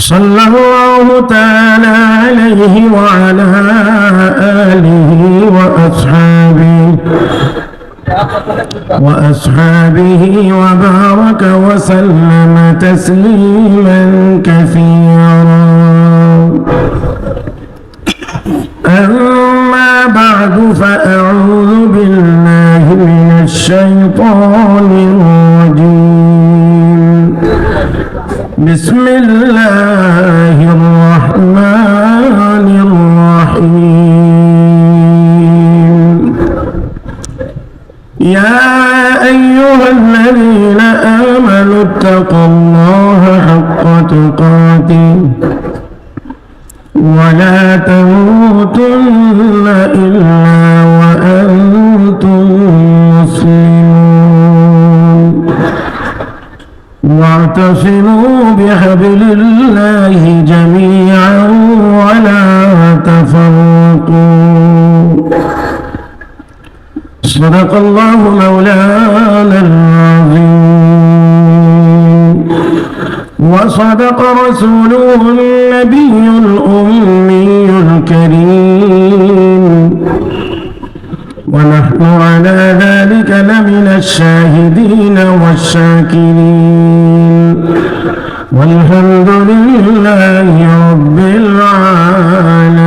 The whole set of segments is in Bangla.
صلى الله تعالى عليه وعلى آله وأصحابه وأصحابه وبارك وسلم تسليما كثيرا. أما بعد فأعوذ آمنوا اتقوا الله حق تقاته ولا تموتن إلا وأنتم مسلمون. واعتصموا بحبل الله جميعا ولا تفرقوا. صدق الله مولانا وصدق رسوله النبي الأمي الكريم. ونحن على ذلك لمن الشاهدين والشاكرين. والحمد لله رب العالمين.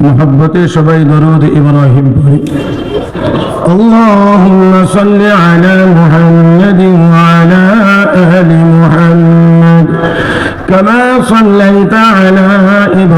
محبت شبي درود إبراهيم اللهم صل على محمد وعلى آل محمد كما صليت على إبراهيم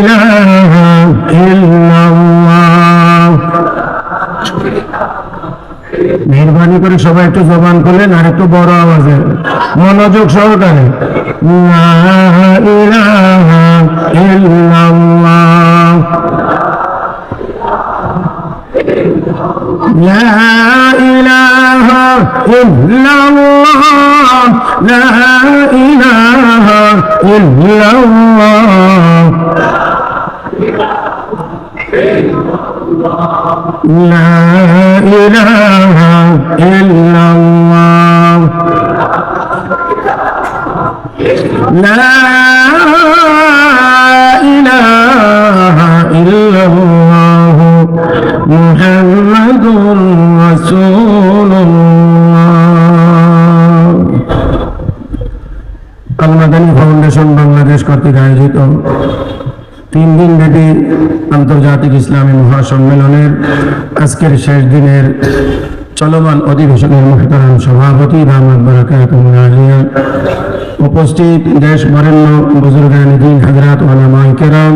মেহরবানি করে সবাই একটু জবান করলেন আর একটু বড় আওয়াজে মনোযোগ সহকারে লা ইলাহা ইল্লাল্লাহ لا إله إلا الله لا إله إلا الله لا إله إلا الله لا إله إلا الله محمد رسول الله আলমাদানি ফাউন্ডেশন বাংলাদেশ কর্তৃক আয়োজিত তিন দিন ব্যাপী আন্তর্জাতিক ইসলামী মহাসম্মেলনের আজকের শেষ দিনের চলমান অধিবেশনের মোহতারাম সভাপতি রহমত বারাকাত আলিয়া উপস্থিত দেশ বরেণ্য বুজুর্গান দিন হাজরাত ওলামাই কেরাম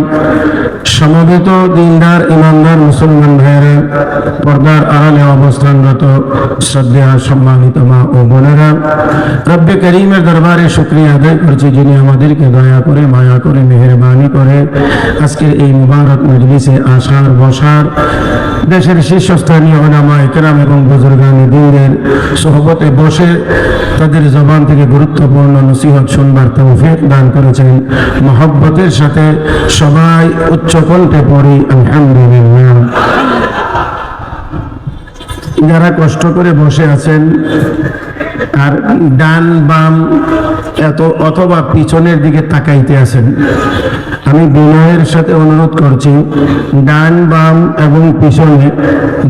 সমবেত দিনদার ইমানদার মুসলমান ভাইয়েরা পর্দার আড়ালে অবস্থানরত শ্রদ্ধা সম্মানিত মা ও বোনেরা রব্বে করিমের দরবারে শুক্রিয়া আদায় করছি যিনি আমাদেরকে দয়া করে মায়া করে মেহরবানি করে আজকের এই মুবারক মজলিসে আসার বসার দেশের শীর্ষস্থানীয় ওলামা একরাম এবং বুজুর্গানি দিনের সোহবতে বসে তাদের জবান থেকে গুরুত্বপূর্ণ নসিহত শুনবার তৌফিক দান করেছেন। মহব্বতের সাথে সবাই উচ্চ কণ্ঠে পড়ি, আলহামদুলিল্লাহ। যারা কষ্ট করে বসে আছেন, আর ডান বাম এত অথবা পিছনের দিকে তাকাইতে আছেন আমি বিনয়ের সাথে অনুরোধ করছি, ডান বাম এবং পিছনে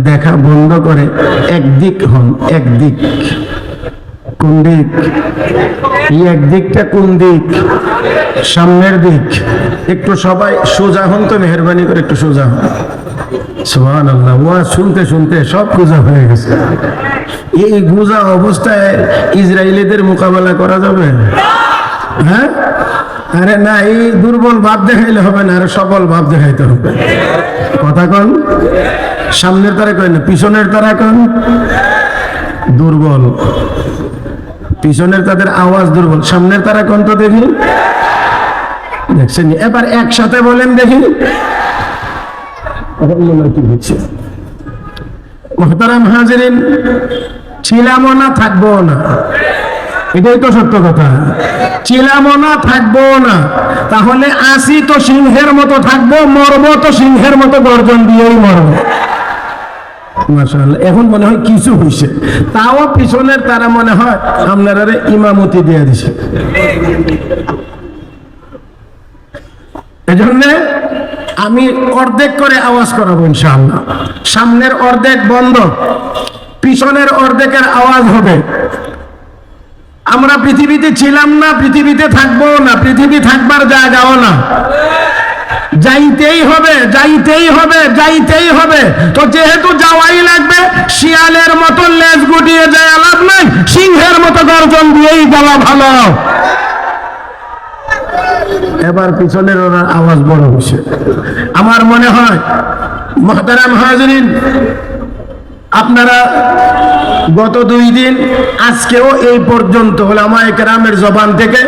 দেখা বন্ধ করে একদিক হন, একদিক। কোন দিক? এই একদিকটা কোন দিক? সামনের দিক। একটু সবাই সোজা হন তো, মেহরবানি করে একটু সোজা হন। সোহান আল্লাহ ওয়া শুনতে শুনতে সব গুজা হয়ে গেছে। এই গুজা অবস্থায় ইসরায়েলিদের মোকাবেলা করা যাবে? হ্যাঁ? আরে না, এই দুর্বল ভাব দেখাইলে হবে না, আরে সবল ভাব দেখাইতে হবে। কথা কন, সামনের তারা কয় পিছনের তারা কন? দুর্বল। পিছনের তাদের আওয়াজ দুর্বল, সামনের তারা কোন তো দেখি? দেখছেন এবার একসাথে বলেন দেখি। কি হচ্ছে মোহতারাম হাজিরিন, ছিলামও না থাকব না। এটাই তো সত্য কথা। ছিলামও না, থাকব না। তাহলে আসি তো সিংহের মতো থাকব, মরবো তো সিংহের মতো গর্জন দিয়েই মরবো। এখন মনে হয় কিছু হয়েছে তাও পিছনের তারা মনে হয় আপনারা ইমামতি দিয়ে দিছে। এজন্য আমি অর্ধেক করে আওয়াজ করাবো ইনশাআল্লাহ। সামনের অর্ধেক বন্ধ, পিছনের অর্ধেকের আওয়াজ হবে। আমরা পৃথিবীতে ছিলাম না, পৃথিবীতে থাকব না, পৃথিবী থাকবার জায়গাও না। যাইতেই হবে যাইতেই হবে যাইতেই হবে। তো যেহেতু যাওয়াই লাগবে, শিয়ালের মতো লেজ গুটিয়ে যায় লাভ নাই, সিংহের মতো গর্জন দিয়েই যাওয়া ভালো। এবার পিছনের ওনার আওয়াজ বড় হয়েছে। আমার মনে হয়, মহতারাম হাজরিন আপনারা গত দুই দিন, আজকেও এই পর্যন্ত ওলামায়ে রামের জবান থেকে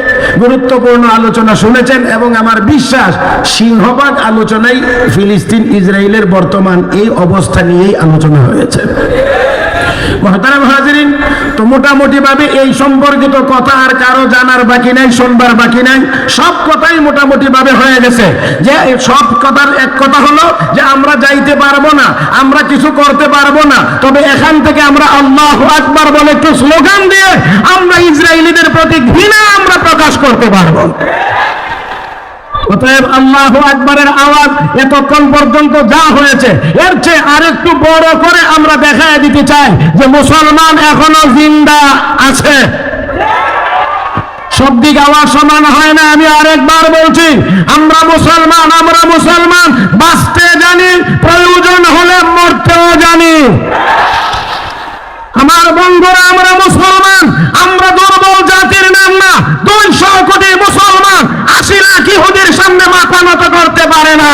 গুরুত্বপূর্ণ আলোচনা শুনেছেন এবং আমার বিশ্বাস সিংহবাগ আলোচনায় ফিলিস্তিন ইসরায়েলের বর্তমান এই অবস্থা নিয়েই আলোচনা হয়েছে। মহাতারা হাজিরিন তো মোটামুটি ভাবে এই সম্পর্কিত কথা আর কারও জানার বাকি নাই, শুনবার বাকি নাই। সব কথাই মোটামুটি ভাবে হয়ে গেছে। যে সব কথার এক কথা হলো যে আমরা যাইতে পারব না, আমরা কিছু করতে পারব না। তবে এখান থেকে আমরা আল্লাহ আকবার বলে একটু স্লোগান দিয়ে আমরা ইসরায়েলিদের প্রতি ঘৃণা আমরা প্রকাশ করতে পারব। অতএব আল্লাহ আকবরের আওয়াজ এতক্ষণ পর্যন্ত যা হয়েছে, এর চেয়ে আরেকটু বড় করে আমরা দেখায় দিতে চাই যে মুসলমান এখনও জিন্দা আছে। সব দিক আওয়াজ সমান হয় না, আমি আরেকবার বলছি, আমরা মুসলমান আমরা মুসলমান, বাঁচতে জানি, প্রয়োজন হলে মরতেও জানি। আমার বন্ধুরা, আমরা মুসলমান, আমরা দুর্বল জাতির নাম না, দুইশো কোটি মুসলমান আশি লাখ ইহুদির সামনে মাথা নত করতে পারে না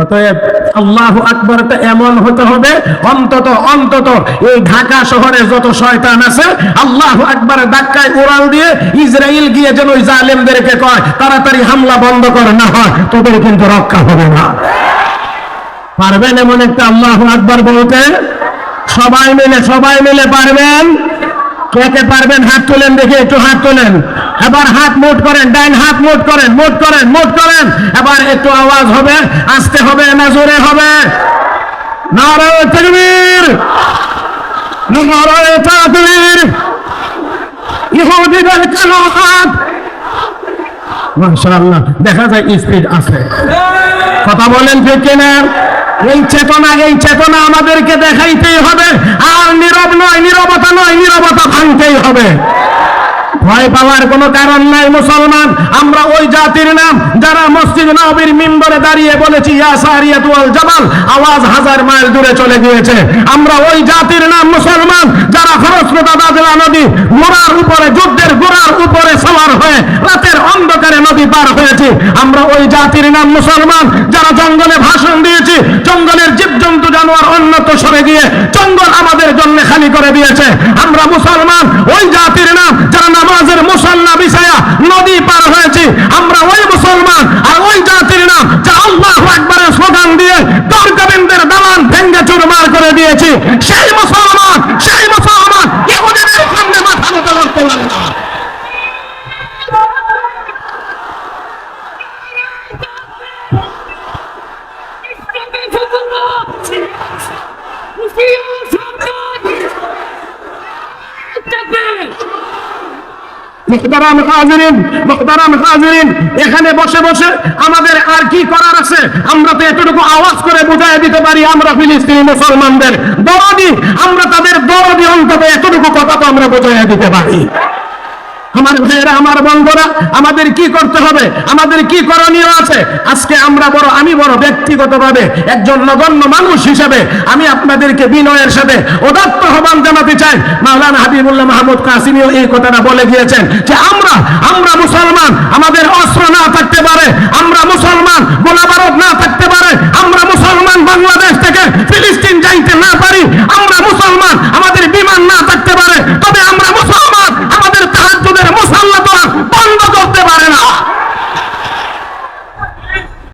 অতএব আল্লাহ আকবরটা এমন হতে হবে, অন্তত অন্তত এই ঢাকা শহরে যত শয়তান আছে, আল্লাহ আকবরের ধাক্কায় উড়াল দিয়ে ইসরায়েল গিয়ে যেন ওই জালেমদেরকে কয়, তাড়াতাড়ি হামলা বন্ধ করে, না হয় তোদের কিন্তু রক্ষা হবে না। পারবেন এমন একটা আল্লাহ আকবর বলতে? সবাই মিলে সবাই মিলে পারবেন? কে পারবেন, হাত তোলেন দেখে, একটু হাত তোলেন। এবার হাত মুট করেন, ডাইন হাত মুট করেন মুট করেন মুট করেন। এবার একটু আওয়াজ হবে, আসতে হবে, না জোরে হবে। নারায় তকবীর। নারায় তাকবীর। হাত দেখা যায় স্পিড আছে। কথা বলেন ঠিক কিনা? এই চেতনা এই চেতনা আমাদেরকে দেখাইতেই হবে। আর নীরব নয়, নীরবতা নয়, নীরবতা ভাঙতেই হবে। ভয় পাওয়ার কোনো কারণ নাই, মুসলমান। আমরা ওই জাতির নাম, যারা মসজিদ নবীর মিম্বরে দাঁড়িয়ে বলেছি সারিয়াত আওয়াজ হাজার মাইল দূরে চলে গিয়েছে। আমরা ওই জাতির নাম, মুসলমান, যারা খরস্রোতা দাজলা নদী গোড়ার উপরে, যুদ্ধের গোড়ার উপরে সওয়ার হয়ে রাতের অন্ধকারে নদী পার হয়েছি। আমরা ওই জাতির নাম, মুসলমান, যারা জঙ্গলে ভাষণ দিয়েছি, জঙ্গলের জীবজন্তু জানোয়ার অন্যত সরে গিয়ে জঙ্গল আমাদের জন্য খালি করে দিয়েছে। আমরা মুসলমান, ওই জাতির নাম, যারা নামাজের মুসল্লা বিষয়া নদী পার হয়েছি। আমরা ওই মুসলমান আর ওই জাতির নাম যা আল্লাহ একবারে স্লোগান দিয়ে তর্কবিন্দের দালান ভেঙ্গে চুরমার করে দিয়েছি। সেই মুসলমান, সেই মুসলমান ইহুদিদের সামনে মাথা নত করতে পারে না মুখতারাম হাজিরিন মুখতারাম হাজিরিন, এখানে বসে বসে আমাদের আর কি করার আছে? আমরা তো এতটুকু আওয়াজ করে বুঝাই দিতে পারি, আমরা ফিলিস্তিনি মুসলমানদের দরদি আমরা তাদের দরদি অন্তত এতটুকু কথা তো আমরা বুঝাই দিতে পারি। আমার ভাইয়েরা, আমার বন্ধুরা, আমাদের কি করতে হবে? আমাদের কি করণীয় আছে? আজকে আমরা বড়, আমি বড় ব্যক্তিগতভাবে একজন নগণ্য মানুষ হিসেবে আমি আপনাদেরকে বিনয়ের সাথে উদাত্ত আহ্বান জানাতে চাই। মাওলানা হাবিবুল্লাহ মাহমুদ কাসিমিও এই কথাটা বলে গিয়েছেন যে আমরা আমরা মুসলমান, আমাদের অস্ত্র না থাকতে পারে, আমরা মুসলমান গোলাবারত না থাকতে পারে, আমরা মুসলমান বাংলাদেশ